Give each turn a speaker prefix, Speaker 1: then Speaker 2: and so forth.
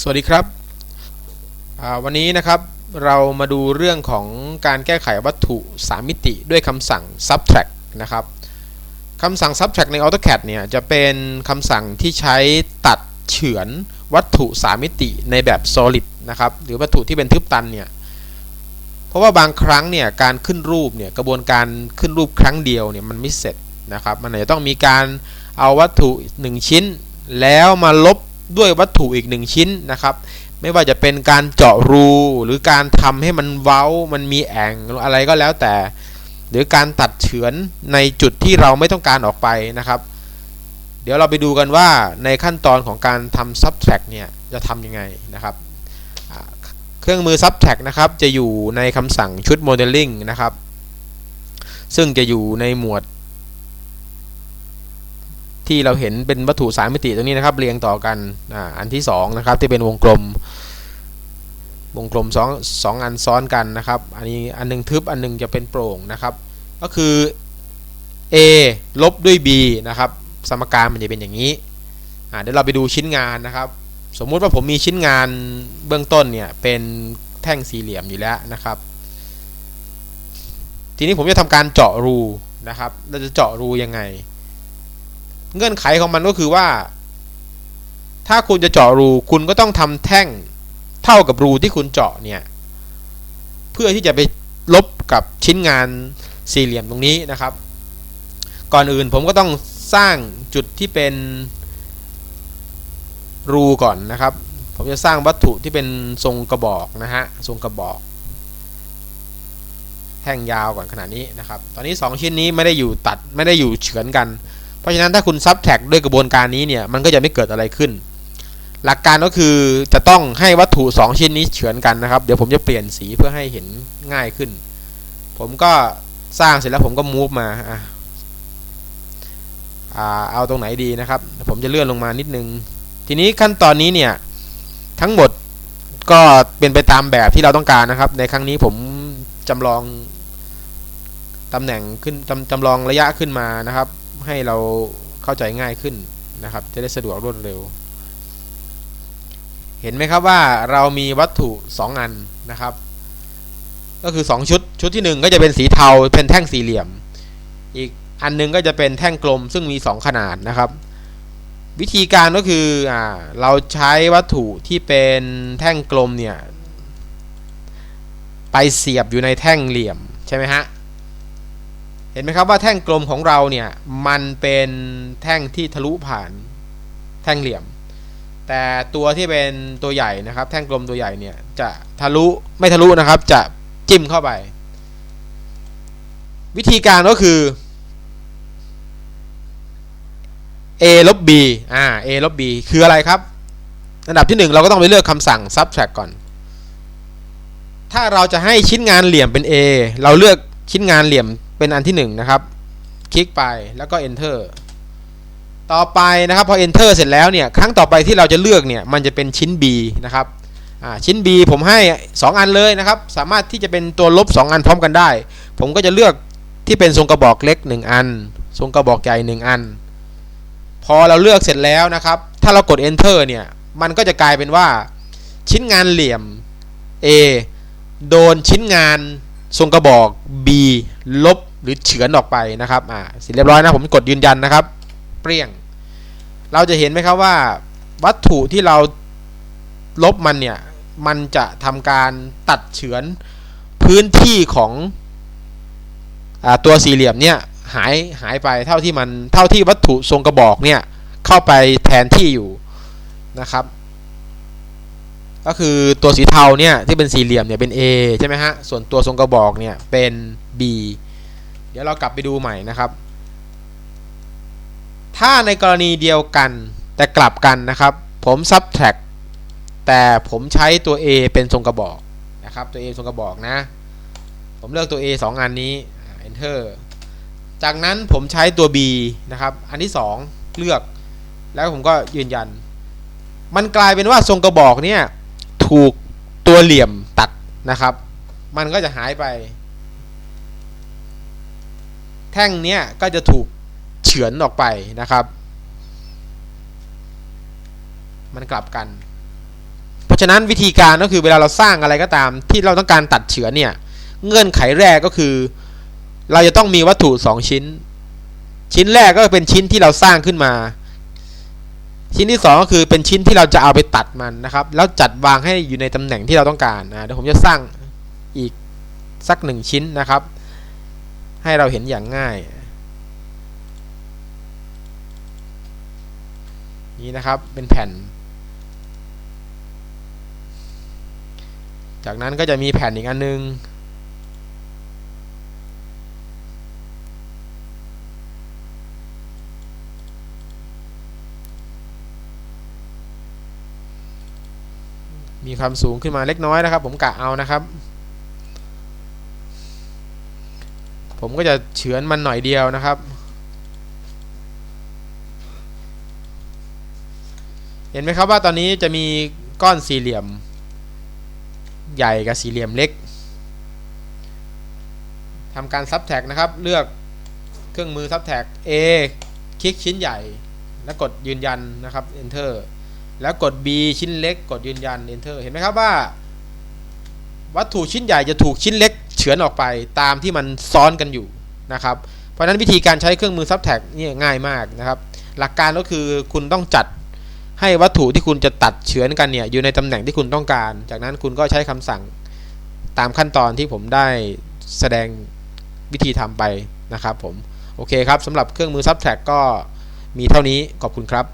Speaker 1: สวัสดีครับวันนี้นะครับเรามาดูเรื่องของการแก้ไขวัตถุ 3 มิติด้วยคำสั่ง subtract นะครับคำสั่ง subtract ใน AutoCAD เนี่ยจะเป็นคำสั่งที่ใช้ตัดเฉือนวัตถุ 3 มิติในแบบ solid นะครับหรือวัตถุที่เป็นทึบตันเนี่ยเพราะว่าบางครั้งเนี่ยการขึ้นรูปเนี่ยกระบวนการขึ้นรูปครั้งเดียวเนี่ยมันไม่เสร็จนะครับมันอาจจะต้องมีการเอาวัตถุ 1 ชิ้นแล้วมาลบ ด้วยวัตถุอีกหนึ่งชิ้นนะครับ ไม่ว่าจะเป็นการเจาะรูหรือการทำให้มันเว้ามันมีแอ่งอะไรก็แล้วแต่ หรือการตัดเฉือนในจุดที่เราไม่ต้องการออกไปนะครับ เดี๋ยวเราไปดูกันว่าในขั้นตอนของการทำ subtract เนี่ยจะทำยังไงนะครับเครื่องมือ subtract นะครับ จะอยู่ในคำสั่งชุด modeling นะครับ ซึ่งจะอยู่ในหมวด ที่เราเห็นเป็นวัตถุสามมิติตรงนี้นะครับ เรียงต่อกันออันที่2นะครับที่เป็นวงกลม วงกลม2 2อันซ้อนกันนะครับ อันนี้อันหนึงทึบอันหนึงจะเป็นโปร่งนะครับ ก็คือ a ลบด้วย b นะครับ สมการมันจะเป็นอย่างนี้เดี๋ยวเราไปดูชิ้นงานนะครับ สมมุติว่าผมมีชิ้นงานเบื้องต้นเนี่ยเป็นแท่งสี่เหลี่ยมอยู่แล้วนะครับ ทีนี้ผมจะทำการเจาะรูนะครับ เราจะเจาะรูยังไง เงื่อนไขของมันก็คือว่า ถ้าคุณจะเจาะรูคุณก็ต้องทำแท่งเท่ากับรูที่คุณเจาะเนี่ย เพื่อที่จะไปลบกับชิ้นงานสี่เหลี่ยมตรงนี้นะครับ ก่อนอื่นผมก็ต้องสร้างจุดที่เป็นรูก่อนนะครับ ผมจะสร้างวัตถุที่เป็นทรงกระบอกนะฮะทรงกระบอกแท่งยาวก่อนขนาดนี้นะครับ ตอนนี้ 2 ชิ้นนี้ไม่ได้อยู่ตัดไม่ได้อยู่เฉือนกัน เพราะฉะนั้นถ้าคุณซับแท็กด้วยกระบวนการนี้เนี่ยมันก็จะไม่เกิดอะไรขึ้น หลักการก็คือจะต้องให้วัตถุ 2 ชิ้นนี้เฉือนกันนะครับ เดี๋ยวผมจะเปลี่ยนสีเพื่อให้เห็นง่ายขึ้น ผมก็สร้างเสร็จแล้วผมก็มูฟมาอะอ่าเอาตรงไหนดีนะครับ ผมจะเลื่อนลงมานิดนึง ทีนี้ขั้นตอนนี้เนี่ยทั้งหมดก็เป็นไปตามแบบที่เราต้องการนะครับ ในครั้งนี้ผมจำลองตำแหน่งขึ้นจำจำลองระยะขึ้นมานะครับ ให้เราเข้าใจง่ายขึ้นนะครับ จะได้สะดวกรวดเร็ว เห็นไหมครับว่าเรามีวัตถุ 2 อันนะครับ ก็คือ 2 ชุด ชุดที่ 1 ก็จะเป็นสีเทาเป็นแท่งสี่เหลี่ยม อีกอันหนึงก็จะเป็นแท่งกลมซึ่งมี 2 ขนาดนะครับ วิธีการก็คืออเราใช้วัตถุที่เป็นแท่งกลมเนี่ยไปเสียบอยู่ในแท่งเหลี่ยมใช่ไหมฮะ เห็นไหมครับว่าแท่งกลมของเราเนี่ยมันเป็นแท่งที่ทะลุผ่านแท่งเหลี่ยม แต่ตัวที่เป็นตัวใหญ่นะครับ แท่งกลมตัวใหญ่เนี่ยจะทะลุไม่ทะลุนะครับ จะจิ้มเข้าไป วิธีการก็คือ a ลบ b อ่า a ลบ b คืออะไรครับ อันดับที่ 1 เราก็ต้องไปเลือกคำสั่ง subtract ก่อน ถ้าเราจะให้ชิ้นงานเหลี่ยมเป็น a เราเลือกชิ้นงานเหลี่ยม เป็นอันที่1นนะครับ คลิกไปแล้วก็ enter ต่อไปนะครับพอ enter เสร็จแล้วเนี่ยครั้งต่อไปที่เราจะเลือกเนี่ยมันจะเป็นชิ้น b นะครับชิ้น b ผมให้ 2 อันเลยนะครับ สามารถที่จะเป็นตัวลบ 2 อันพร้อมกันได้ ผมก็จะเลือกที่เป็นทรงกระบอกเล็ก 1 อัน ทรงกระบอกใหญ่ 1 อัน พอเราเลือกเสร็จแล้วนะครับ ถ้าเรากด enter เนี่ยมันก็จะกลายเป็นว่า ชิ้นงานเหลี่ยม a โดนชิ้นงานทรงกระบอก b ลบ หรือเฉือนออกไปนะครับอ่าเสร็จเรียบร้อยนะผมกดยืนยันนะครับ เปรี้ยง เราจะเห็นไหมครับว่า วัตถุที่เราลบมันเนี่ยมันจะทำการตัดเฉือนพื้นที่ของอาตัวสี่เหลี่ยมเนี่ยหายหายไปเท่าที่มันเท่าที่วัตถุทรงกระบอกเนี่ยเข้าไปแทนที่อยู่นะครับ ก็คือตัวสีเทาเนี่ยที่เป็นสี่เหลี่ยมเนี่ยเป็น A ใช่ไหมฮะส่วนตัวทรงกระบอกเนี่ยเป็น B เดี๋ยวเรากลับไปดูใหม่นะครับ ถ้าในกรณีเดียวกันแต่กลับกันนะครับ ผม subtract แต่ผมใช้ตัว A เป็นทรงกระบอกนะครับตัว A ทรงกระบอกนะ ผมเลือกตัว A 2อันนี้ enter จากนั้นผมใช้ตัว B นะครับ อันที่ 2 เลือก แล้วผมก็ยืนยัน มันกลายเป็นว่าทรงกระบอกเนี่ยถูกตัวเหลี่ยมตัดนะครับ มันก็จะหายไป แท่งเนี้ยก็จะถูกเฉือนออกไปนะครับ มันกลับกัน เพราะฉะนั้นวิธีการก็คือเวลาเราสร้างอะไรก็ตาม ที่เราต้องการตัดเฉือนเนี่ย เงื่อนไขแรกก็คือ เราจะต้องมีวัตถุสองชิ้น ชิ้นแรกก็เป็นชิ้นที่เราสร้างขึ้นมา ชิ้นที่สองก็คือเป็นชิ้นที่เราจะเอาไปตัดมันนะครับ แล้วจัดวางให้อยู่ในตำแหน่งที่เราต้องการนะเดี๋ยวผมจะสร้างอีกสักหนึ่งชิ้นนะครับ ให้เราเห็นอย่างง่าย นี่นะครับเป็นแผ่น จากนั้นก็จะมีแผ่นอีกอันนึงมีความสูงขึ้นมาเล็กน้อยนะครับ ผมกะเอานะครับ ผมก็จะเฉือนมันหน่อยเดียวนะครับ เห็นไหมครับว่าตอนนี้จะมีก้อนสี่เหลี่ยม ใหญ่กับสี่เหลี่ยมเล็กทำการซับแท็กนะครับ เลือกเครื่องมือซับแท็ก A คลิกชิ้นใหญ่ แล้วกดยืนยันนะครับ Enter แล้วกด B ชิ้นเล็ก กดยืนยัน Enter เห็นไหมครับว่า วัตถุชิ้นใหญ่จะถูกชิ้นเล็ก ฉือนออกไปตามที่มันซ้อนกันอยู่นะครับ เพราะฉะนั้นวิธีการใช้เครื่องมือซับแท็กนี่ง่ายมากนะครับ หลักการก็คือคุณต้องจัดให้วัตถุที่คุณจะตัดเฉือนกันเนี่ยอยู่ในตำแหน่งที่คุณต้องการ จากนั้นคุณก็ใช้คำสั่งตามขั้นตอนที่ผมได้แสดงวิธีทำไปนะครับผม โอเคครับสำหรับเครื่องมือซับแท็กก็มีเท่านี้ขอบคุณครับ